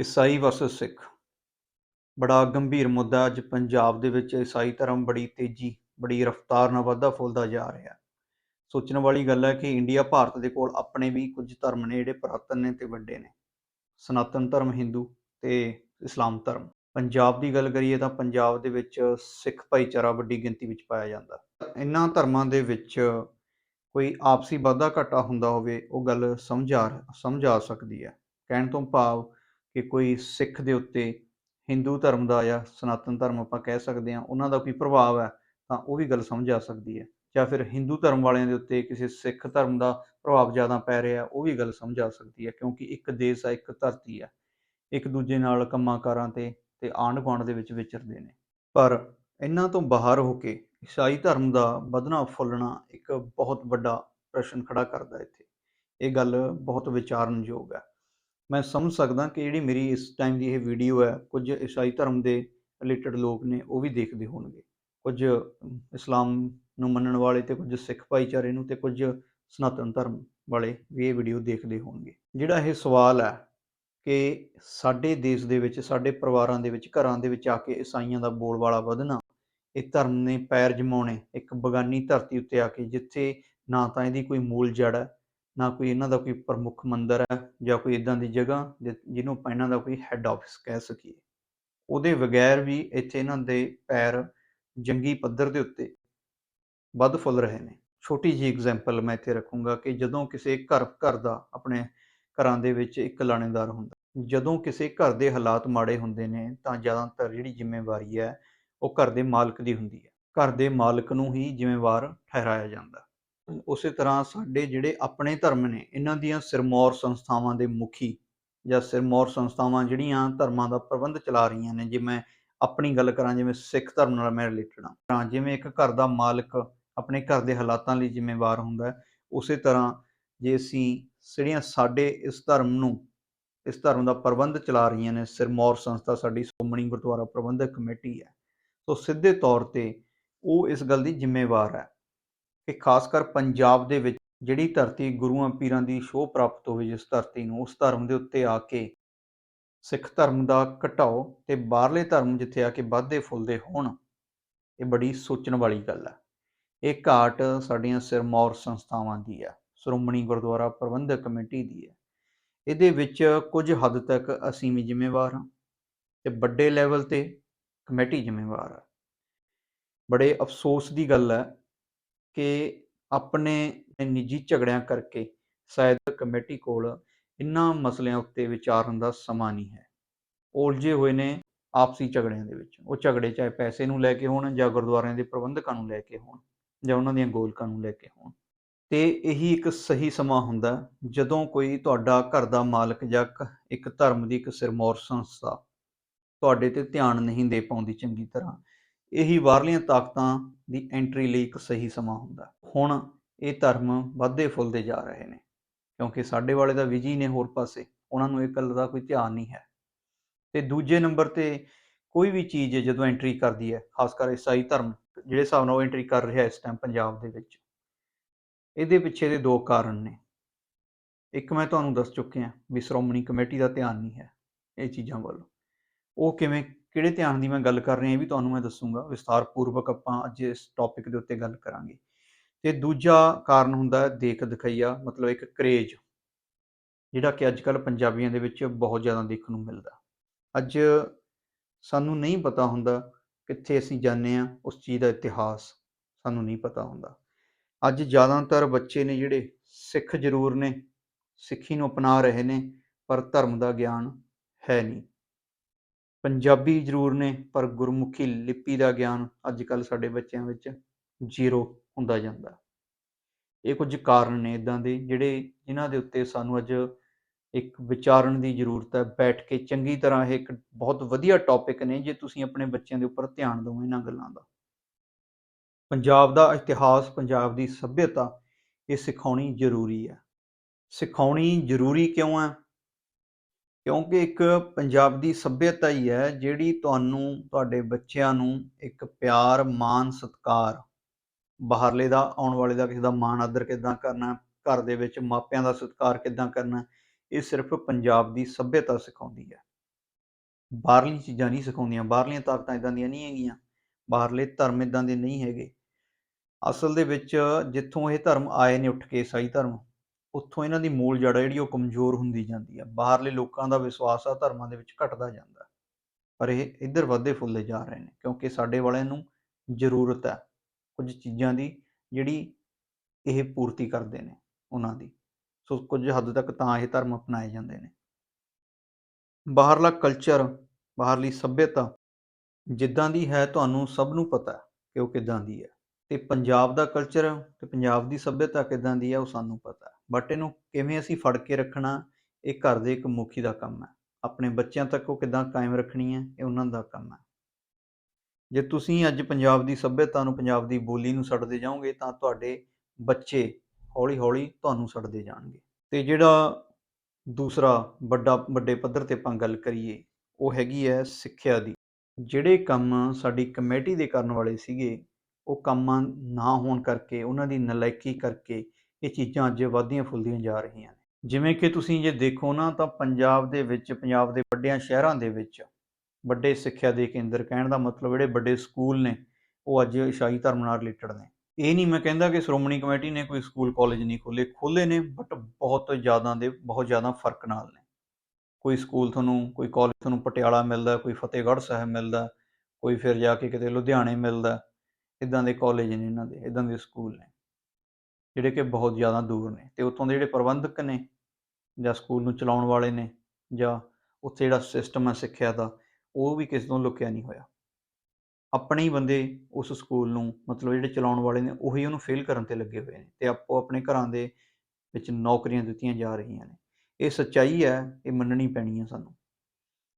ਈਸਾਈ ਵਰਸਸ ਸਿੱਖ। ਬੜਾ ਗੰਭੀਰ ਮੁੱਦਾ ਅੱਜ ਪੰਜਾਬ ਦੇ ਵਿੱਚ ਈਸਾਈ ਧਰਮ ਬੜੀ ਤੇਜ਼ੀ, ਬੜੀ ਰਫ਼ਤਾਰ ਨਾਲ ਵਾਧਾ ਫੁੱਲਦਾ ਜਾ ਰਿਹਾ। ਸੋਚਣ ਵਾਲੀ ਗੱਲ ਹੈ ਕਿ ਇੰਡੀਆ ਭਾਰਤ ਦੇ ਕੋਲ ਆਪਣੇ ਵੀ ਕੁਝ ਧਰਮ ਨੇ ਜਿਹੜੇ ਪੁਰਾਤਨ ਨੇ ਤੇ ਵੱਡੇ ਨੇ। ਸਨਾਤਨ ਧਰਮ ਹਿੰਦੂ ਤੇ ਇਸਲਾਮ ਧਰਮ। ਪੰਜਾਬ ਦੀ ਗੱਲ ਕਰੀਏ ਤਾਂ ਪੰਜਾਬ ਦੇ ਵਿੱਚ ਸਿੱਖ ਭਾਈਚਾਰਾ ਵੱਡੀ ਗਿਣਤੀ ਵਿੱਚ ਪਾਇਆ ਜਾਂਦਾ। ਇਹਨਾਂ ਧਰਮਾਂ ਦੇ ਵਿੱਚ ਕੋਈ ਆਪਸੀ ਵਾਧਾ ਘਾਟਾ ਹੁੰਦਾ ਹੋਵੇ, ਉਹ ਗੱਲ ਸਮਝ ਆ ਸਮਝ ਆ ਸਕਦੀ ਹੈ। ਕਹਿਣ ਤੋਂ ਭਾਵ ਕਿ ਕੋਈ ਸਿੱਖ ਦੇ ਉੱਤੇ ਹਿੰਦੂ ਧਰਮ ਦਾ ਜਾਂ ਸਨਾਤਨ ਧਰਮ ਆਪਾਂ ਕਹਿ ਸਕਦੇ ਹਾਂ, ਉਹਨਾਂ ਦਾ ਕੋਈ ਪ੍ਰਭਾਵ ਹੈ, ਤਾਂ ਉਹ ਵੀ ਗੱਲ ਸਮਝ ਆ ਸਕਦੀ ਹੈ। ਜਾਂ ਫਿਰ ਹਿੰਦੂ ਧਰਮ ਵਾਲਿਆਂ ਦੇ ਉੱਤੇ ਕਿਸੇ ਸਿੱਖ ਧਰਮ ਦਾ ਪ੍ਰਭਾਵ ਜ਼ਿਆਦਾ ਪੈ ਰਿਹਾ, ਉਹ ਵੀ ਗੱਲ ਸਮਝ ਆ ਸਕਦੀ ਹੈ, ਕਿਉਂਕਿ ਇੱਕ ਦੇਸ਼ ਆ, ਇੱਕ ਧਰਤੀ ਹੈ ਇੱਕ ਦੂਜੇ ਨਾਲ ਕੰਮਾਂ ਕਾਰਾਂ ਤੇ ਤੇ ਆਂਢ ਗੁਆਂਢ ਦੇ ਵਿੱਚ ਵਿਚਰਦੇ ਨੇ। ਪਰ ਇਹਨਾਂ ਤੋਂ ਬਾਹਰ ਹੋ ਕੇ ਈਸਾਈ ਧਰਮ ਦਾ ਵਧਣਾ ਫੁੱਲਣਾ ਇੱਕ ਬਹੁਤ ਵੱਡਾ ਪ੍ਰਸ਼ਨ ਖੜਾ ਕਰਦਾ ਇੱਥੇ। ਇਹ ਗੱਲ ਬਹੁਤ ਵਿਚਾਰਨਯੋਗ ਹੈ। ਮੈਂ ਸਮਝ ਸਕਦਾ ਕਿ ਜਿਹੜੀ ਮੇਰੀ ਇਸ ਟਾਈਮ ਦੀ ਇਹ ਵੀਡੀਓ ਹੈ, ਕੁਝ ਈਸਾਈ ਧਰਮ ਦੇ ਰਿਲੇਟਡ ਲੋਕ ਨੇ, ਉਹ ਵੀ ਦੇਖਦੇ ਹੋਣਗੇ। ਕੁਝ ਇਸਲਾਮ ਨੂੰ ਮੰਨਣ ਵਾਲੇ ਤੇ ਕੁਝ ਸਿੱਖ ਭਾਈਚਾਰੇ ਨੂੰ ਤੇ ਕੁਝ ਸਨਾਤਨ ਧਰਮ ਵਾਲੇ ਵੀ ਇਹ ਵੀਡੀਓ ਦੇਖਦੇ ਹੋਣਗੇ। ਜਿਹੜਾ ਇਹ ਸਵਾਲ ਹੈ ਕਿ ਸਾਡੇ ਦੇਸ਼ ਦੇ ਵਿੱਚ, ਸਾਡੇ ਪਰਿਵਾਰਾਂ ਦੇ ਵਿੱਚ, ਘਰਾਂ ਦੇ ਵਿੱਚ ਆ ਕੇ ਈਸਾਈਆਂ ਦਾ ਬੋਲਬਾਲਾ ਵਧਣਾ, ਇਹ ਧਰਮ ਨੇ ਪੈਰ ਜਮਾਉਣੇ, ਇੱਕ ਬਗਾਨੀ ਧਰਤੀ ਉੱਤੇ ਆ ਕੇ ਜਿੱਥੇ ਨਾ ਤਾਂ ਇਹਦੀ ਕੋਈ ਮੂਲ ਜੜ ਹੈ ਨਾ ਕੋਈ ਇਹਨਾਂ ਦਾ ਕੋਈ ਪ੍ਰਮੁੱਖ ਮੰਦਰ ਹੈ ਜਾਂ ਕੋਈ ਇਦਾਂ ਦੀ ਜਗ੍ਹਾ ਜਿਹਨੂੰ ਆਪਾਂ ਇਹਨਾਂ ਦਾ ਕੋਈ ਹੈੱਡ ਆਫਿਸ ਕਹਿ ਸਕੀਏ। ਉਹਦੇ ਬਗੈਰ ਵੀ ਇੱਥੇ ਇਹਨਾਂ ਦੇ ਪੈਰ ਜੰਗੀ ਪੱਧਰ ਦੇ ਉੱਤੇ ਵੱਧ ਫੁੱਲ ਰਹੇ ਨੇ। ਛੋਟੀ ਜੀ ਐਗਜ਼ਾਮਪਲ ਮੈਂ ਇੱਥੇ ਰੱਖੂੰਗਾ ਕਿ ਜਦੋਂ ਕਿਸੇ ਘਰ ਘਰ ਦਾ ਆਪਣੇ ਘਰਾਂ ਦੇ ਵਿੱਚ ਇੱਕ ਲਾਣੇਦਾਰ ਹੁੰਦਾ, ਜਦੋਂ ਕਿਸੇ ਘਰ ਦੇ ਹਾਲਾਤ ਮਾੜੇ ਹੁੰਦੇ ਨੇ ਤਾਂ ਜ਼ਿਆਦਾਤਰ ਜਿਹੜੀ ਜ਼ਿੰਮੇਵਾਰੀ ਹੈ ਉਹ ਘਰ ਦੇ ਮਾਲਕ ਦੀ ਹੁੰਦੀ ਹੈ। ਘਰ ਦੇ ਮਾਲਕ ਨੂੰ ਹੀ ਜ਼ਿੰਮੇਵਾਰ ਠਹਿਰਾਇਆ ਜਾਂਦਾ। ਉਸੇ ਤਰ੍ਹਾਂ ਸਾਡੇ ਜਿਹੜੇ ਆਪਣੇ ਧਰਮ ਨੇ, ਇਹਨਾਂ ਦੀਆਂ ਸਿਰਮੌਰ ਸੰਸਥਾਵਾਂ ਦੇ ਮੁਖੀ ਜਾਂ ਸਿਰਮੌਰ ਸੰਸਥਾਵਾਂ ਜਿਹੜੀਆਂ ਧਰਮਾਂ ਦਾ ਪ੍ਰਬੰਧ ਚਲਾ ਰਹੀਆਂ ਨੇ, ਜੇ ਮੈਂ ਆਪਣੀ ਗੱਲ ਕਰਾਂ, ਜਿਵੇਂ ਸਿੱਖ ਧਰਮ ਨਾਲ ਮੈਂ ਰਿਲੇਟਡ ਹਾਂ ਜਿਵੇਂ ਇੱਕ ਘਰ ਦਾ ਮਾਲਕ ਆਪਣੇ ਘਰ ਦੇ ਹਾਲਾਤਾਂ ਲਈ ਜ਼ਿੰਮੇਵਾਰ ਹੁੰਦਾ ਉਸੇ ਤਰ੍ਹਾਂ ਜੇ ਅਸੀਂ ਜਿਹੜੀਆਂ ਸਾਡੇ ਇਸ ਧਰਮ ਨੂੰ, ਇਸ ਧਰਮ ਦਾ ਪ੍ਰਬੰਧ ਚਲਾ ਰਹੀਆਂ ਨੇ, ਸਿਰਮੌਰ ਸੰਸਥਾ ਸਾਡੀ ਸੋਮਣੀ ਗੁਰਦੁਆਰਾ ਪ੍ਰਬੰਧਕ ਕਮੇਟੀ ਹੈ, ਸੋ ਸਿੱਧੇ ਤੌਰ ਤੇ ਉਹ ਇਸ ਗੱਲ ਦੀ ਜ਼ਿੰਮੇਵਾਰ ਹੈ। ਕਿ ਖਾਸ ਕਰ ਪੰਜਾਬ ਦੇ ਵਿੱਚ ਜਿਹੜੀ ਧਰਤੀ ਗੁਰੂਆਂ ਪੀਰਾਂ ਦੀ ਸ਼ੋਅ ਪ੍ਰਾਪਤ ਹੋਵੇ, ਜਿਸ ਧਰਤੀ ਨੂੰ, ਉਸ ਧਰਮ ਦੇ ਉੱਤੇ ਆ ਕੇ ਸਿੱਖ ਧਰਮ ਦਾ ਘਟਾਓ ਤੇ ਬਾਹਰਲੇ ਧਰਮ ਜਿੱਥੇ ਆ ਕੇ ਵਾਧੇ ਫੁੱਲਦੇ ਹੋਣ, ਇਹ ਬੜੀ ਸੋਚਣ ਵਾਲੀ ਗੱਲ ਹੈ ਇਹ ਘਾਟ ਸਾਡੀਆਂ ਸਿਰਮੌਰ ਸੰਸਥਾਵਾਂ ਦੀ ਹੈ ਸ਼੍ਰੋਮਣੀ ਗੁਰਦੁਆਰਾ ਪ੍ਰਬੰਧਕ ਕਮੇਟੀ ਦੀ ਹੈ ਇਹਦੇ ਵਿੱਚ ਕੁਝ ਹੱਦ ਤੱਕ ਅਸੀਂ ਵੀ ਜ਼ਿੰਮੇਵਾਰ ਹਾਂ ਤੇ ਵੱਡੇ ਲੈਵਲ ਤੇ ਕਮੇਟੀ ਜ਼ਿੰਮੇਵਾਰ ਹੈ ਬੜੇ ਅਫਸੋਸ ਦੀ ਗੱਲ ਹੈ ਕਿ ਆਪਣੇ ਨਿੱਜੀ ਝਗੜਿਆਂ ਕਰਕੇ ਸ਼ਾਇਦ ਕਮੇਟੀ ਕੋਲ ਇਨ੍ਹਾਂ ਮਸਲਿਆਂ ਉੱਤੇ ਵਿਚਾਰਨ ਦਾ ਸਮਾਂ ਨਹੀਂ ਹੈ। ਉਲਝੇ ਹੋਏ ਨੇ ਆਪਸੀ ਝਗੜਿਆਂ ਦੇ ਵਿੱਚ। ਉਹ ਝਗੜੇ ਚਾਹੇ ਪੈਸੇ ਨੂੰ ਲੈ ਕੇ ਹੋਣ ਜਾਂ ਗੁਰਦੁਆਰਿਆਂ ਦੇ ਪ੍ਰਬੰਧਕਾਂ ਨੂੰ ਲੈ ਕੇ ਹੋਣ ਜਾਂ ਉਹਨਾਂ ਦੀਆਂ ਗੋਲਕਾਂ ਨੂੰ ਲੈ ਕੇ ਹੋਣ। ਤੇ ਇਹੀ ਇੱਕ ਸਹੀ ਸਮਾਂ ਹੁੰਦਾ ਜਦੋਂ ਕੋਈ ਤੁਹਾਡਾ ਘਰ ਦਾ ਮਾਲਕ ਜਾਂ ਇੱਕ ਧਰਮ ਦੀ ਇੱਕ ਸਿਰਮੌਰ ਸੰਸਥਾ ਤੁਹਾਡੇ ਤੇ ਧਿਆਨ ਨਹੀਂ ਦੇ ਪਾਉਂਦੀ ਚੰਗੀ ਤਰ੍ਹਾਂ। ਇਹੀ ਬਾਹਰਲੀਆਂ ਤਾਕਤਾਂ ਦੀ ਐਂਟਰੀ ਲਈ ਇੱਕ ਸਹੀ ਸਮਾਂ ਹੁੰਦਾ। ਹੁਣ ਇਹ ਧਰਮ ਵੱਧਦੇ ਫੁੱਲਦੇ ਜਾ ਰਹੇ ਨੇ, ਕਿਉਂਕਿ ਸਾਡੇ ਵਾਲੇ ਦਾ ਵਿਜੀ ਨੇ ਹੋਰ ਪਾਸੇ, ਉਹਨਾਂ ਨੂੰ ਇਹ ਗੱਲ ਦਾ ਕੋਈ ਧਿਆਨ ਨਹੀਂ ਹੈ। ਤੇ ਦੂਜੇ ਨੰਬਰ ਤੇ ਕੋਈ ਵੀ ਚੀਜ਼ ਜਦੋਂ ਐਂਟਰੀ ਕਰਦੀ ਹੈ, ਖਾਸ ਕਰ ਈਸਾਈ ਧਰਮ, ਜਿਹੜੇ ਹਿਸਾਬ ਨਾਲ ਉਹ ਐਂਟਰੀ ਕਰ ਰਿਹਾ ਇਸ ਟਾਈਮ ਪੰਜਾਬ ਦੇ ਵਿੱਚ, ਇਹਦੇ ਪਿੱਛੇ ਦੇ ਦੋ ਕਾਰਨ ਨੇ। ਇੱਕ ਮੈਂ ਤੁਹਾਨੂੰ ਦੱਸ ਚੁੱਕਿਆ ਵੀ ਸ਼੍ਰੋਮਣੀ ਕਮੇਟੀ ਦਾ ਧਿਆਨ ਨਹੀਂ ਹੈ ਇਹ ਚੀਜ਼ਾਂ ਵੱਲ। ਉਹ ਕਿਵੇਂ ਕਿਹੜੇ ਧਿਆਨ ਦੀ ਮੈਂ ਗੱਲ ਕਰ ਰਿਹਾ, ਇਹ ਵੀ ਤੁਹਾਨੂੰ ਮੈਂ ਦੱਸੂਗਾ ਵਿਸਥਾਰ ਪੂਰਵਕ ਆਪਾਂ ਅੱਜ ਇਸ ਟੌਪਿਕ ਦੇ ਉੱਤੇ ਗੱਲ ਕਰਾਂਗੇ। ਤੇ ਦੂਜਾ ਕਾਰਨ ਹੁੰਦਾ ਹੈ ਦੇਖ ਦਿਖਾਈਆ, ਮਤਲਬ ਇੱਕ ਕਰੇਜ, ਜਿਹੜਾ ਕਿ ਅੱਜ ਕੱਲ ਪੰਜਾਬੀਆਂ ਦੇ ਵਿੱਚ ਬਹੁਤ ਜ਼ਿਆਦਾ ਦੇਖਣ ਨੂੰ ਮਿਲਦਾ। ਅੱਜ ਸਾਨੂੰ ਨਹੀਂ ਪਤਾ ਹੁੰਦਾ ਕਿੱਥੇ ਅਸੀਂ ਜਾਂਦੇ ਆ ਉਸ ਚੀਜ਼ ਦਾ ਇਤਿਹਾਸ ਸਾਨੂੰ ਨਹੀਂ ਪਤਾ ਹੁੰਦਾ। ਅੱਜ ਜ਼ਿਆਦਾਤਰ ਬੱਚੇ ਨੇ ਜਿਹੜੇ ਸਿੱਖ ਜ਼ਰੂਰ ਨੇ, ਸਿੱਖੀ ਨੂੰ ਅਪਣਾ ਰਹੇ ਨੇ, ਪਰ ਧਰਮ ਦਾ ਗਿਆਨ ਹੈ ਨਹੀਂ। ਪੰਜਾਬੀ ਜ਼ਰੂਰ ਨੇ, ਪਰ ਗੁਰਮੁਖੀ ਲਿਪੀ ਦਾ ਗਿਆਨ ਅੱਜ ਕੱਲ ਸਾਡੇ ਬੱਚਿਆਂ ਵਿੱਚ ਜ਼ੀਰੋ ਹੁੰਦਾ ਜਾਂਦਾ। ਇਹ ਕੁਝ ਕਾਰਨ ਨੇ ਇਦਾਂ ਦੇ, ਜਿਹੜੇ ਜਿਨ੍ਹਾਂ ਦੇ ਉੱਤੇ ਸਾਨੂੰ ਅੱਜ ਇੱਕ ਵਿਚਾਰਨ ਦੀ ਜ਼ਰੂਰਤ ਹੈ। ਬੈਠ ਕੇ ਚੰਗੀ ਤਰ੍ਹਾਂ ਇਹ ਇੱਕ ਬਹੁਤ ਵਧੀਆ ਟੌਪਿਕ ਨੇ, ਜੇ ਤੁਸੀਂ ਆਪਣੇ ਬੱਚਿਆਂ ਦੇ ਉੱਪਰ ਧਿਆਨ ਦਿਓ ਇਹਨਾਂ ਗੱਲਾਂ ਦਾ। ਪੰਜਾਬ ਦਾ ਇਤਿਹਾਸ, ਪੰਜਾਬ ਦੀ ਸੱਭਿਅਤਾ, ਇਹ ਸਿਖਾਉਣੀ ਜ਼ਰੂਰੀ ਹੈ। ਸਿਖਾਉਣੀ ਜ਼ਰੂਰੀ ਕਿਉਂ ਹੈ? ਕਿਉਂਕਿ ਇੱਕ ਪੰਜਾਬ ਦੀ ਸੱਭਿਅਤਾ ਹੀ ਹੈ ਜਿਹੜੀ ਤੁਹਾਨੂੰ, ਤੁਹਾਡੇ ਬੱਚਿਆਂ ਨੂੰ ਇੱਕ ਪਿਆਰ, ਮਾਣ, ਸਤਕਾਰ, ਬਾਹਰਲੇ ਦਾ, ਆਉਣ ਵਾਲੇ ਦਾ ਕਿਸੇ ਦਾ ਮਾਣ, ਆਦਰ ਕਿਦਾਂ ਕਰਨਾ, ਘਰ ਦੇ ਵਿੱਚ ਮਾਪਿਆਂ ਦਾ ਸਤਕਾਰ ਕਿਦਾਂ ਕਰਨਾ, ਇਹ ਸਿਰਫ ਪੰਜਾਬ ਦੀ ਸੱਭਿਅਤਾ ਸਿਖਾਉਂਦੀ ਹੈ। ਬਾਹਰਲੀ ਚੀਜ਼ਾਂ ਨਹੀਂ ਸਿਖਾਉਂਦੀਆਂ, ਬਾਹਰਲੀਆਂ ਤਾਕਤਾਂ ਇਦਾਂ ਦੀਆਂ ਨਹੀਂ ਹੈਗੀਆਂ, ਬਾਹਰਲੇ ਧਰਮ ਇਦਾਂ ਦੇ ਨਹੀਂ ਹੈਗੇ। ਅਸਲ ਦੇ ਵਿੱਚ ਜਿੱਥੋਂ ਇਹ ਧਰਮ ਆਏ ਨੇ ਉੱਠ ਕੇ, ਈਸਾਈ ਧਰਮ ਉੱਥੋਂ ਇਹਨਾਂ ਦੀ ਮੂਲ ਜੜ ਜਿਹੜੀ ਉਹ ਕਮਜ਼ੋਰ ਹੁੰਦੀ ਜਾਂਦੀ ਆ। ਬਾਹਰਲੇ ਲੋਕਾਂ ਦਾ ਵਿਸ਼ਵਾਸ ਆ, ਧਰਮਾਂ ਦੇ ਵਿੱਚ ਘਟਦਾ ਜਾਂਦਾ। ਪਰ ਇਹ ਇੱਧਰ ਵੱਧਦੇ ਫੁੱਲਦੇ ਜਾ ਰਹੇ ਨੇ, ਕਿਉਂਕਿ ਸਾਡੇ ਵਾਲਿਆਂ ਨੂੰ ਜ਼ਰੂਰਤ ਹੈ ਕੁਝ ਚੀਜ਼ਾਂ ਦੀ ਜਿਹੜੀ ਇਹ ਪੂਰਤੀ ਕਰਦੇ ਨੇ ਉਹਨਾਂ ਦੀ। ਸੋ ਕੁਝ ਹੱਦ ਤੱਕ ਤਾਂ ਇਹ ਧਰਮ ਅਪਣਾਏ ਜਾਂਦੇ ਨੇ। ਬਾਹਰਲਾ ਕਲਚਰ ਬਾਹਰਲੀ ਸੱਭਿਅਤਾ ਜਿੱਦਾਂ ਦੀ ਹੈ, ਤੁਹਾਨੂੰ ਸਭ ਨੂੰ ਪਤਾ ਕਿ ਉਹ ਕਿੱਦਾਂ ਦੀ ਹੈ। ਤੇ ਪੰਜਾਬ ਦਾ ਕਲਚਰ ਤੇ ਪੰਜਾਬ ਦੀ ਸੱਭਿਅਤਾ ਕਿੱਦਾਂ ਦੀ ਹੈ ਉਹ ਸਾਨੂੰ ਪਤਾ। ਬਟ ਇਹਨੂੰ ਕਿਵੇਂ ਅਸੀਂ ਫੜ ਕੇ ਰੱਖਣਾ, ਇਹ ਘਰ ਦੇ ਇੱਕ ਮੁਖੀ ਦਾ ਕੰਮ ਹੈ ਆਪਣੇ ਬੱਚਿਆਂ ਤੱਕ ਉਹ ਕਿੱਦਾਂ ਕਾਇਮ ਰੱਖਣੀ ਹੈ ਇਹ ਉਹਨਾਂ ਦਾ ਕੰਮ ਹੈ ਜੇ ਤੁਸੀਂ ਅੱਜ ਪੰਜਾਬ ਦੀ ਸੱਭਿਅਤਾ ਨੂੰ, ਪੰਜਾਬ ਦੀ ਬੋਲੀ ਨੂੰ ਛੱਡਦੇ ਜਾਓਗੇ, ਤਾਂ ਤੁਹਾਡੇ ਬੱਚੇ ਹੌਲੀ-ਹੌਲੀ ਤੁਹਾਨੂੰ ਛੱਡਦੇ ਜਾਣਗੇ। ਤੇ ਜਿਹੜਾ ਦੂਸਰਾ ਵੱਡਾ, ਵੱਡੇ ਪੱਧਰ ਤੇ ਆਪਾਂ ਗੱਲ ਕਰੀਏ, ਉਹ ਹੈਗੀ ਹੈ ਸਿੱਖਿਆ ਦੀ। ਜਿਹੜੇ ਕੰਮ ਸਾਡੀ ਕਮੇਟੀ ਦੇ ਕਰਨ ਵਾਲੇ ਸੀਗੇ ਉਹ ਕੰਮਾਂ ਨਾ ਹੋਣ ਕਰਕੇ, ਉਹਨਾਂ ਦੀ ਨਲਾਇਕੀ ਕਰਕੇ ਇਹ ਚੀਜ਼ਾਂ ਅੱਜ ਵਧਦੀਆਂ ਫੁੱਲਦੀਆਂ ਜਾ ਰਹੀਆਂ ਨੇ। ਜਿਵੇਂ ਕਿ ਤੁਸੀਂ ਜੇ ਦੇਖੋ ਨਾ, ਤਾਂ ਪੰਜਾਬ ਦੇ ਵਿੱਚ, ਪੰਜਾਬ ਦੇ ਵੱਡਿਆਂ ਸ਼ਹਿਰਾਂ ਦੇ ਵਿੱਚ ਵੱਡੇ ਸਿੱਖਿਆ ਦੇ ਕੇਂਦਰ ਕਹਿਣ ਦਾ ਮਤਲਬ ਜਿਹੜੇ ਵੱਡੇ ਸਕੂਲ ਨੇ, ਉਹ ਅੱਜ ਈਸਾਈ ਧਰਮ ਨਾਲ ਰਿਲੇਟਡ ਨੇ। ਇਹ ਨਹੀਂ ਮੈਂ ਕਹਿੰਦਾ ਕਿ ਸ਼੍ਰੋਮਣੀ ਕਮੇਟੀ ਨੇ ਕੋਈ ਸਕੂਲ, ਕਾਲਜ ਨਹੀਂ ਖੋਲੇ ਖੋਲੇ ਨੇ ਬਟ ਬਹੁਤ ਜ਼ਿਆਦਾ ਦੇ, ਬਹੁਤ ਜ਼ਿਆਦਾ ਫ਼ਰਕ ਨਾਲ ਨੇ। ਕੋਈ ਸਕੂਲ ਤੁਹਾਨੂੰ, ਕੋਈ ਕਾਲਜ ਤੁਹਾਨੂੰ ਪਟਿਆਲਾ ਮਿਲਦਾ, ਕੋਈ ਫਤਿਹਗੜ੍ਹ ਸਾਹਿਬ ਮਿਲਦਾ, ਕੋਈ ਫਿਰ ਜਾ ਕੇ ਕਿਤੇ ਲੁਧਿਆਣੇ ਮਿਲਦਾ ਇਦਾਂ ਦੇ ਕਾਲਜ ਨੇ ਇਹਨਾਂ ਦੇ, ਇਦਾਂ ਦੇ ਸਕੂਲ ਨੇ, ਜਿਹੜੇ ਕਿ ਬਹੁਤ ਜ਼ਿਆਦਾ ਦੂਰ ਨੇ ਤੇ ਉੱਥੋਂ ਦੇ ਜਿਹੜੇ ਪ੍ਰਬੰਧਕ ਨੇ ਜਾਂ ਸਕੂਲ ਨੂੰ ਚਲਾਉਣ ਵਾਲੇ ਨੇ ਜਾਂ ਉੱਥੇ ਜਿਹੜਾ ਸਿਸਟਮ ਹੈ ਸਿੱਖਿਆ ਦਾ, ਉਹ ਵੀ ਕਿਸੇ ਤੋਂ ਲੁਕਿਆ ਨਹੀਂ ਹੋਇਆ। ਆਪਣੇ ਹੀ ਬੰਦੇ ਉਸ ਸਕੂਲ ਨੂੰ ਮਤਲਬ ਜਿਹੜੇ ਚਲਾਉਣ ਵਾਲੇ ਨੇ, ਉਹੀ ਉਹਨੂੰ ਫੇਲ ਕਰਨ ਤੇ ਲੱਗੇ ਹੋਏ ਨੇ ਤੇ ਆਪੋ ਆਪਣੇ ਘਰਾਂ ਦੇ ਵਿੱਚ ਨੌਕਰੀਆਂ ਦਿੱਤੀਆਂ ਜਾ ਰਹੀਆਂ ਨੇ। ਇਹ ਸੱਚਾਈ ਹੈ, ਇਹ ਮੰਨਣੀ ਪੈਣੀ ਹੈ ਸਾਨੂੰ।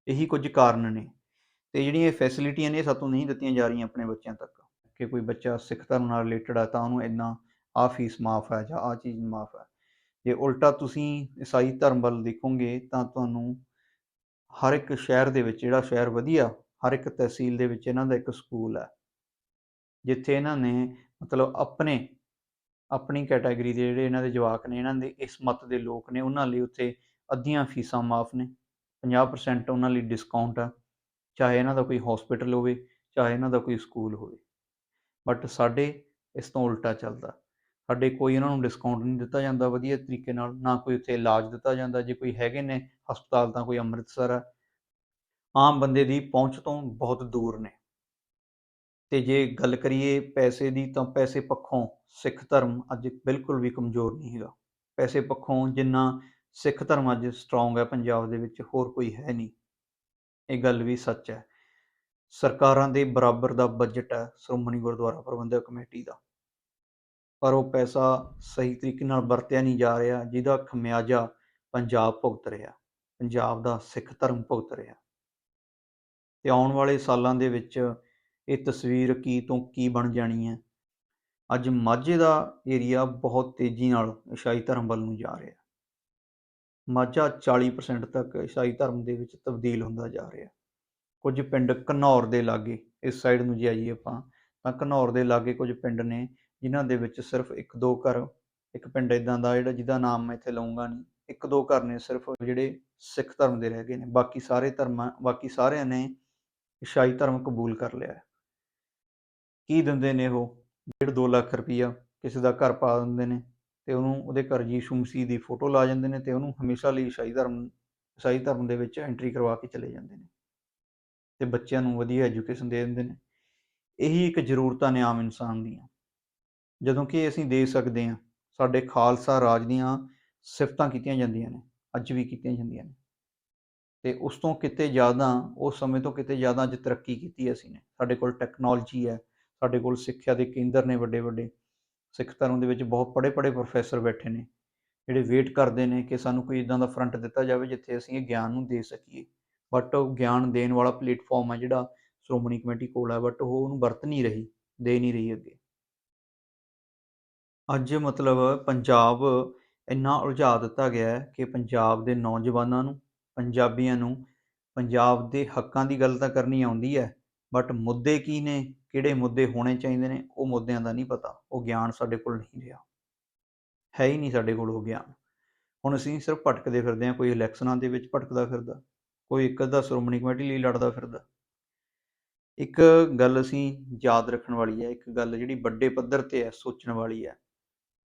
ਇਹੀ ਕੁਝ ਕਾਰਨ ਨੇ ਤੇ ਜਿਹੜੀਆਂ ਇਹ ਫੈਸਿਲਿਟੀਆਂ ਨੇ, ਇਹ ਸਾਤੋਂ ਨਹੀਂ ਦਿੱਤੀਆਂ ਜਾ ਰਹੀਆਂ ਆਪਣੇ ਬੱਚਿਆਂ ਤੱਕ। ਕਿ ਕੋਈ ਬੱਚਾ ਸਿੱਖ ਧਰਮ ਨਾਲ ਰਿਲੇਟਡ ਹੈ ਤਾਂ ਉਹਨੂੰ ਇੰਨਾ ਆਹ ਫੀਸ ਮਾਫ ਹੈ ਜਾਂ ਆਹ ਚੀਜ਼ ਮਾਫ ਹੈ। ਜੇ ਉਲਟਾ ਤੁਸੀਂ ਈਸਾਈ ਧਰਮ ਵੱਲ ਦੇਖੋਗੇ ਤਾਂ ਤੁਹਾਨੂੰ ਹਰ ਇੱਕ ਸ਼ਹਿਰ ਦੇ ਵਿੱਚ ਜਿਹੜਾ ਸ਼ਹਿਰ ਵਧੀਆ, ਹਰ ਇੱਕ ਤਹਿਸੀਲ ਦੇ ਵਿੱਚ ਇਹਨਾਂ ਦਾ ਇੱਕ ਸਕੂਲ ਹੈ। ਜਿੱਥੇ ਇਹਨਾਂ ਨੇ ਮਤਲਬ ਆਪਣੇ, ਆਪਣੀ ਕੈਟਾਗਰੀ ਦੇ ਜਿਹੜੇ ਇਹਨਾਂ ਦੇ ਜਵਾਕ ਨੇ, ਇਹਨਾਂ ਦੇ ਇਸ ਮਤ ਦੇ ਲੋਕ ਨੇ, ਉਹਨਾਂ ਲਈ ਉੱਥੇ ਅੱਧੀਆਂ ਫੀਸਾਂ ਮਾਫ ਨੇ। 50% ਉਹਨਾਂ ਲਈ ਡਿਸਕਾਊਂਟ ਆ। ਚਾਹੇ ਇਹਨਾਂ ਦਾ ਕੋਈ ਹਸਪੀਟਲ ਹੋਵੇ, ਚਾਹੇ ਇਹਨਾਂ ਦਾ ਕੋਈ ਸਕੂਲ ਹੋਵੇ। ਬਟ ਸਾਡੇ ਇਸ ਤੋਂ ਉਲਟਾ ਚੱਲਦਾ। ਸਾਡੇ ਕੋਈ ਇਹਨਾਂ ਨੂੰ ਡਿਸਕਾਊਂਟ ਨਹੀਂ ਦਿੱਤਾ ਜਾਂਦਾ ਵਧੀਆ ਤਰੀਕੇ ਨਾਲ, ਨਾ ਕੋਈ ਉੱਥੇ ਇਲਾਜ ਦਿੱਤਾ ਜਾਂਦਾ। ਜੇ ਕੋਈ ਹੈਗੇ ਨੇ ਹਸਪਤਾਲ ਤਾਂ ਕੋਈ ਅੰਮ੍ਰਿਤਸਰ ਹੈ ਆਮ ਬੰਦੇ ਦੀ ਪਹੁੰਚ ਤੋਂ ਬਹੁਤ ਦੂਰ ਨੇ। ਤੇ ਜੇ ਗੱਲ ਕਰੀਏ ਪੈਸੇ ਦੀ ਤਾਂ ਪੈਸੇ ਪੱਖੋਂ ਸਿੱਖ ਧਰਮ ਅੱਜ ਬਿਲਕੁਲ ਵੀ ਕਮਜ਼ੋਰ ਨਹੀਂ ਹੈਗਾ। ਪੈਸੇ ਪੱਖੋਂ ਜਿੰਨਾ ਸਿੱਖ ਧਰਮ ਅੱਜ ਸਟਰੋਂਗ ਹੈ ਪੰਜਾਬ ਦੇ ਵਿੱਚ ਹੋਰ ਕੋਈ ਹੈ ਨਹੀਂ। ਇਹ ਗੱਲ ਵੀ ਸੱਚ ਹੈ। ਸਰਕਾਰਾਂ ਦੇ ਬਰਾਬਰ ਦਾ ਬਜਟ ਹੈ ਸ਼੍ਰੋਮਣੀ ਗੁਰਦੁਆਰਾ ਪ੍ਰਬੰਧਕ ਕਮੇਟੀ ਦਾ। ਪਰ ਉਹ ਪੈਸਾ ਸਹੀ ਤਰੀਕੇ ਨਾਲ ਵਰਤਿਆ ਨਹੀਂ ਜਾ ਰਿਹਾ, ਜਿਹਦਾ ਖਮਿਆਜਾ ਪੰਜਾਬ ਭੁਗਤ ਰਿਹਾ, ਪੰਜਾਬ ਦਾ ਸਿੱਖ ਧਰਮ ਭੁਗਤ ਰਿਹਾ। ਤੇ ਆਉਣ ਵਾਲੇ ਸਾਲਾਂ ਦੇ ਵਿੱਚ ਇਹ ਤਸਵੀਰ ਕੀ ਤੋਂ ਕੀ ਬਣ ਜਾਣੀ ਹੈ? ਅੱਜ ਮਾਝੇ ਦਾ ਏਰੀਆ ਬਹੁਤ ਤੇਜ਼ੀ ਨਾਲ ਈਸਾਈ ਧਰਮ ਵੱਲ ਨੂੰ ਜਾ ਰਿਹਾ। ਮਾਝਾ 40% ਤੱਕ ਈਸਾਈ ਧਰਮ ਦੇ ਵਿੱਚ ਤਬਦੀਲ ਹੁੰਦਾ ਜਾ ਰਿਹਾ। ਕੁਝ ਪਿੰਡ ਘਨੌਰ ਦੇ ਲਾਗੇ, ਇਸ ਸਾਈਡ ਨੂੰ ਜੇ ਆਈਏ ਆਪਾਂ, ਤਾਂ ਘਨੌਰ ਦੇ ਲਾਗੇ ਕੁਝ ਪਿੰਡ ਨੇ, ਜਿਨ੍ਹਾਂ ਦੇ ਵਿੱਚ ਸਿਰਫ ਇੱਕ ਦੋ ਘਰ, ਇੱਕ ਪਿੰਡ ਇਦਾਂ ਦਾ ਜਿਹੜਾ ਜਿਹਦਾ ਨਾਮ ਮੈਂ ਇੱਥੇ ਲਵਾਂਗਾ ਨਹੀਂ, ਇੱਕ ਦੋ ਘਰ ਨੇ ਸਿਰਫ ਜਿਹੜੇ ਸਿੱਖ ਧਰਮ ਦੇ ਰਹਿ ਗਏ ਨੇ, ਬਾਕੀ ਸਾਰੇ ਧਰਮਾਂ, ਬਾਕੀ ਸਾਰਿਆਂ ਨੇ ਈਸਾਈ ਧਰਮ ਕਬੂਲ ਕਰ ਲਿਆ ਹੈ। ਕੀ ਦਿੰਦੇ ਨੇ ਉਹ? 1.5 2 ਲੱਖ ਰੁਪਈਆ ਕਿਸੇ ਦਾ ਘਰ ਪਾ ਦਿੰਦੇ ਨੇ, ਤੇ ਉਹਨੂੰ, ਉਹਦੇ ਘਰ ਯੀਸ਼ੂ ਮਸੀਹ ਦੀ ਫੋਟੋ ਲਾ ਜਾਂਦੇ ਨੇ, ਤੇ ਉਹਨੂੰ ਹਮੇਸ਼ਾ ਲਈ ਈਸਾਈ ਧਰਮ ਈਸਾਈ ਧਰਮ ਦੇ ਵਿੱਚ ਐਂਟਰੀ ਕਰਵਾ ਕੇ ਚਲੇ ਜਾਂਦੇ ਨੇ। ਤੇ ਬੱਚਿਆਂ ਨੂੰ ਵਧੀਆ ਐਜੂਕੇਸ਼ਨ ਦੇ ਦਿੰਦੇ ਨੇ। ਇਹੀ ਇੱਕ ਜ਼ਰੂਰਤਾਂ ਨੇ ਆਮ ਇਨਸਾਨ ਦੀਆਂ। ਜਦੋਂ ਕਿ ਅਸੀਂ ਦੇ ਸਕਦੇ ਹਾਂ, ਸਾਡੇ ਖਾਲਸਾ ਰਾਜ ਦੀਆਂ ਸਿਫਤਾਂ ਕੀਤੀਆਂ ਜਾਂਦੀਆਂ ਨੇ, ਅੱਜ ਵੀ ਕੀਤੀਆਂ ਜਾਂਦੀਆਂ ਨੇ। ਤੇ ਉਸ ਤੋਂ ਕਿਤੇ ਜ਼ਿਆਦਾ, ਉਸ ਸਮੇਂ ਤੋਂ ਕਿਤੇ ਜ਼ਿਆਦਾ ਅੱਜ ਤਰੱਕੀ ਕੀਤੀ ਅਸੀਂ ਨੇ। ਸਾਡੇ ਕੋਲ ਟੈਕਨੋਲੋਜੀ ਹੈ, ਸਾਡੇ ਕੋਲ ਸਿੱਖਿਆ ਦੇ ਕੇਂਦਰ ਨੇ ਵੱਡੇ ਵੱਡੇ ਸਿੱਖ ਧਰਮ ਦੇ ਵਿੱਚ ਬਹੁਤ ਪੜ੍ਹੇ ਪੜ੍ਹੇ ਪ੍ਰੋਫੈਸਰ ਬੈਠੇ ਨੇ, ਜਿਹੜੇ ਵੇਟ ਕਰਦੇ ਨੇ ਕਿ ਸਾਨੂੰ ਕੋਈ ਇਦਾਂ ਦਾ ਫਰੰਟ ਦਿੱਤਾ ਜਾਵੇ ਜਿੱਥੇ ਅਸੀਂ ਇਹ ਗਿਆਨ ਨੂੰ ਦੇ ਸਕੀਏ। ਬਟ ਉਹ ਗਿਆਨ ਦੇਣ ਵਾਲਾ ਪਲੇਟਫਾਰਮ ਹੈ ਜਿਹੜਾ ਸ਼੍ਰੋਮਣੀ ਕਮੇਟੀ ਕੋਲ ਹੈ ਬਟ ਉਹ ਉਹਨੂੰ ਵਰਤ ਨਹੀਂ ਰਹੀ, ਦੇ ਨਹੀਂ ਰਹੀ ਅੱਗੇ। ਅੱਜ ਮਤਲਬ ਪੰਜਾਬ ਇੰਨਾ ਉਲਝਾ ਦਿੱਤਾ ਗਿਆ ਹੈ ਕਿ ਪੰਜਾਬ ਦੇ ਨੌਜਵਾਨਾਂ ਨੂੰ, ਪੰਜਾਬੀਆਂ ਨੂੰ ਪੰਜਾਬ ਦੇ ਹੱਕਾਂ ਦੀ ਗੱਲ ਤਾਂ ਕਰਨੀ ਆਉਂਦੀ ਹੈ ਬਟ ਮੁੱਦੇ ਕੀ ਨੇ, ਕਿਹੜੇ ਮੁੱਦੇ ਹੋਣੇ ਚਾਹੀਦੇ ਨੇ, ਉਹ ਮੁੱਦਿਆਂ ਦਾ ਨਹੀਂ ਪਤਾ, ਉਹ ਗਿਆਨ ਸਾਡੇ ਕੋਲ ਨਹੀਂ ਰਿਹਾ। ਹੈ ਹੀ ਨਹੀਂ ਸਾਡੇ ਕੋਲ ਉਹ ਗਿਆਨ। ਹੁਣ ਅਸੀਂ ਸਿਰਫ ਭਟਕਦੇ ਫਿਰਦੇ ਹਾਂ, ਕੋਈ ਇਲੈਕਸ਼ਨਾਂ ਦੇ ਵਿੱਚ ਭਟਕਦਾ ਫਿਰਦਾ। ਕੋਈ ਇੱਕ ਅੱਧਾ ਸ਼੍ਰੋਮਣੀ ਕਮੇਟੀ ਲਈ ਲੜਦਾ ਫਿਰਦਾ। ਇੱਕ ਗੱਲ ਅਸੀਂ ਯਾਦ ਰੱਖਣ ਵਾਲੀ ਹੈ, ਇੱਕ ਗੱਲ ਜਿਹੜੀ ਵੱਡੇ ਪੱਧਰ ਤੇ ਹੈ, ਸੋਚਣ ਵਾਲੀ ਹੈ।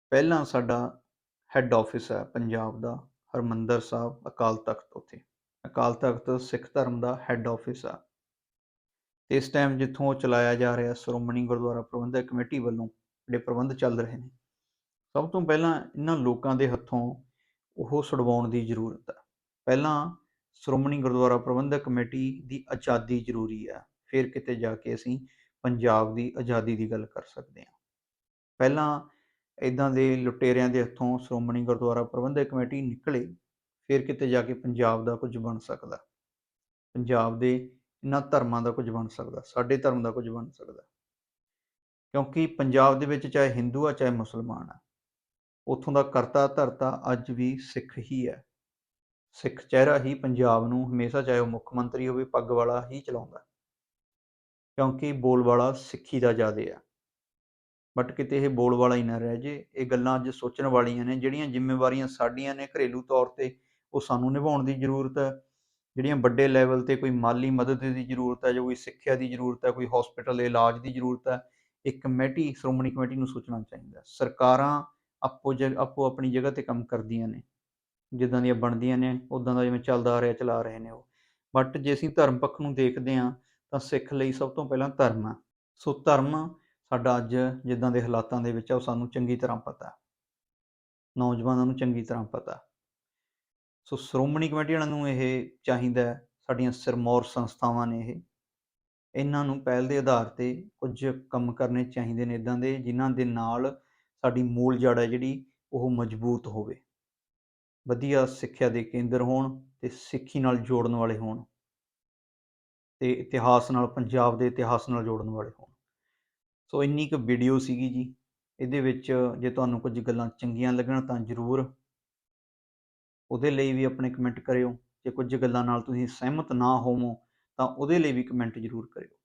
ਪਹਿਲਾਂ ਸਾਡਾ ਹੈੱਡ ਆਫਿਸ ਹੈ ਪੰਜਾਬ ਦਾ, ਹਰਮੰਦਰ ਸਾਹਿਬ, ਅਕਾਲ ਤਖਤ ਉੱਥੇ। ਅਕਾਲ ਤਖਤ ਸਿੱਖ ਧਰਮ ਦਾ ਹੈੱਡ ਆਫਿਸ ਆ। ਇਸ ਟਾਈਮ ਜਿੱਥੋਂ ਉਹ ਚਲਾਇਆ ਜਾ ਰਿਹਾ ਸ਼੍ਰੋਮਣੀ ਗੁਰਦੁਆਰਾ ਪ੍ਰਬੰਧਕ ਕਮੇਟੀ ਵੱਲੋਂ, ਜਿਹੜੇ ਪ੍ਰਬੰਧ ਚੱਲ ਰਹੇ ਨੇ। ਸਭ ਤੋਂ ਪਹਿਲਾਂ ਇਹਨਾਂ ਲੋਕਾਂ ਦੇ ਹੱਥੋਂ ਉਹ ਛੁਡਵਾਉਣ ਦੀ ਜ਼ਰੂਰਤ ਹੈ। ਪਹਿਲਾਂ ਸ਼੍ਰੋਮਣੀ ਗੁਰਦੁਆਰਾ ਪ੍ਰਬੰਧਕ ਕਮੇਟੀ ਦੀ ਆਜ਼ਾਦੀ ਜ਼ਰੂਰੀ ਆ ਫਿਰ ਕਿਤੇ ਜਾ ਕੇ ਅਸੀਂ ਪੰਜਾਬ ਦੀ ਆਜ਼ਾਦੀ ਦੀ ਗੱਲ ਕਰ ਸਕਦੇ ਹਾਂ। ਪਹਿਲਾਂ ਇਦਾਂ ਦੇ ਲੁਟੇਰਿਆਂ ਦੇ ਹੱਥੋਂ ਸ਼੍ਰੋਮਣੀ ਗੁਰਦੁਆਰਾ ਪ੍ਰਬੰਧਕ ਕਮੇਟੀ ਨਿਕਲੇ, ਫਿਰ ਕਿਤੇ ਜਾ ਕੇ ਪੰਜਾਬ ਦਾ ਕੁਝ ਬਣ ਸਕਦਾ। ਪੰਜਾਬ ਦੇ ਇਹਨਾਂ ਧਰਮਾਂ ਦਾ ਕੁਝ ਬਣ ਸਕਦਾ, ਸਾਡੇ ਧਰਮ ਦਾ ਕੁਝ ਬਣ ਸਕਦਾ। ਕਿਉਂਕਿ ਪੰਜਾਬ ਦੇ ਵਿੱਚ ਚਾਹੇ ਹਿੰਦੂ ਆ, ਚਾਹੇ ਮੁਸਲਮਾਨ ਆ, ਉੱਥੋਂ ਦਾ ਕਰਤਾ ਧਰਤਾ ਅੱਜ ਵੀ ਸਿੱਖ ਹੀ ਹੈ। ਸਿੱਖ ਚਿਹਰਾ ਹੀ ਪੰਜਾਬ ਨੂੰ ਹਮੇਸ਼ਾ ਚਾਹੇ ਉਹ ਮੁੱਖ ਮੰਤਰੀ ਹੋਵੇ, ਪੱਗ ਵਾਲਾ ਹੀ ਚਲਾਉਂਦਾ। ਕਿਉਂਕਿ ਬੋਲ ਵਾਲਾ ਸਿੱਖੀ ਦਾ ਜ਼ਿਆਦੇ ਆ। ਬਟ ਕਿਤੇ ਇਹ ਬੋਲ ਵਾਲਾ ਹੀ ਨਾ ਰਹਿ ਜੇ, ਇਹ ਗੱਲਾਂ ਅੱਜ ਸੋਚਣ ਵਾਲੀਆਂ ਨੇ, ਜਿਹੜੀਆਂ ਜ਼ਿੰਮੇਵਾਰੀਆਂ ਸਾਡੀਆਂ ਨੇ ਘਰੇਲੂ ਤੌਰ ਤੇ ਉਹ ਸਾਨੂੰ ਨਿਭਾਉਣ ਦੀ ਜ਼ਰੂਰਤ ਹੈ। ਜਿਹੜੀਆਂ ਵੱਡੇ ਲੈਵਲ ਤੇ ਕੋਈ ਮਾਲੀ ਮਦਦ ਦੀ ਜ਼ਰੂਰਤ ਹੈ, ਜਾਂ ਕੋਈ ਸਿੱਖਿਆ ਦੀ ਜ਼ਰੂਰਤ ਹੈ, ਕੋਈ ਹਸਪੀਟਲ ਦੇ ਇਲਾਜ ਦੀ ਜ਼ਰੂਰਤ ਹੈ ਇੱਕ ਕਮੇਟੀ, ਸ਼੍ਰੋਮਣੀ ਕਮੇਟੀ ਨੂੰ ਸੋਚਣਾ ਚਾਹੀਦਾ ਸਰਕਾਰਾਂ ਆਪੋ ਜ ਆਪੋ ਆਪਣੀ ਜਗ੍ਹਾ ਤੇ ਕੰਮ ਕਰਦੀਆਂ ਨੇ। ਜਿੱਦਾਂ ਦੀਆਂ ਬਣਦੀਆਂ ਨੇ ਉਦਾਂ ਦਾ ਜਿਵੇਂ ਚੱਲਦਾ ਆ ਰਿਹਾ, ਚਲਾ ਰਹੇ ਨੇ ਉਹ। ਬਟ ਜੇ ਅਸੀਂ ਧਰਮ ਪੱਖ ਨੂੰ ਦੇਖਦੇ ਹਾਂ, ਤਾਂ ਸਿੱਖ ਲਈ ਸਭ ਤੋਂ ਪਹਿਲਾਂ ਧਰਮ ਆ। ਸੋ ਧਰਮ ਸਾਡਾ ਅੱਜ ਜਿੱਦਾਂ ਦੇ ਹਾਲਾਤਾਂ ਦੇ ਵਿੱਚ ਆ, ਉਹ ਸਾਨੂੰ ਚੰਗੀ ਤਰ੍ਹਾਂ ਪਤਾ। ਨੌਜਵਾਨਾਂ ਨੂੰ ਚੰਗੀ ਤਰ੍ਹਾਂ ਪਤਾ। ਸੋ ਸ਼੍ਰੋਮਣੀ ਕਮੇਟੀ ਵਾਲਿਆਂ ਨੂੰ ਇਹ ਚਾਹੀਦਾ ਸਾਡੀਆਂ ਸਿਰਮੌਰ ਸੰਸਥਾਵਾਂ ਨੇ ਇਹ। ਇਹਨਾਂ ਨੂੰ ਪਹਿਲ ਦੇ ਆਧਾਰ ਤੇ ਕੁਝ ਕੰਮ ਕਰਨੇ ਚਾਹੀਦੇ ਨੇ ਇਦਾਂ ਦੇ, ਜਿਨ੍ਹਾਂ ਦੇ ਨਾਲ ਸਾਡੀ ਮੂਲ ਜੜ ਹੈ ਜਿਹੜੀ, ਉਹ ਮਜ਼ਬੂਤ ਹੋਵੇ। ਵਧੀਆ ਸਿੱਖਿਆ ਦੇ ਕੇਂਦਰ ਹੋਣ ਤੇ ਸਿੱਖੀ ਨਾਲ ਜੋੜਨ ਵਾਲੇ ਹੋਣ ਤੇ ਇਤਿਹਾਸ ਨਾਲ, ਪੰਜਾਬ ਦੇ ਇਤਿਹਾਸ ਨਾਲ ਜੋੜਨ ਵਾਲੇ ਹੋਣ। ਸੋ ਇੰਨੀ ਕੁ ਵੀਡੀਓ ਸੀਗੀ ਜੀ। ਇਹਦੇ ਵਿੱਚ ਜੇ ਤੁਹਾਨੂੰ ਕੁਝ ਗੱਲਾਂ ਚੰਗੀਆਂ ਲੱਗਣ ਤਾਂ ਜ਼ਰੂਰ ਉਹਦੇ ਲਈ ਵੀ ਆਪਣੇ ਕਮੈਂਟ ਕਰਿਓ। ਜੇ ਕੁਝ ਗੱਲਾਂ ਨਾਲ ਤੁਸੀਂ ਸਹਿਮਤ ਨਾ ਹੋਵੋ ਤਾਂ ਉਹਦੇ ਲਈ ਵੀ ਕਮੈਂਟ ਜ਼ਰੂਰ ਕਰਿਓ।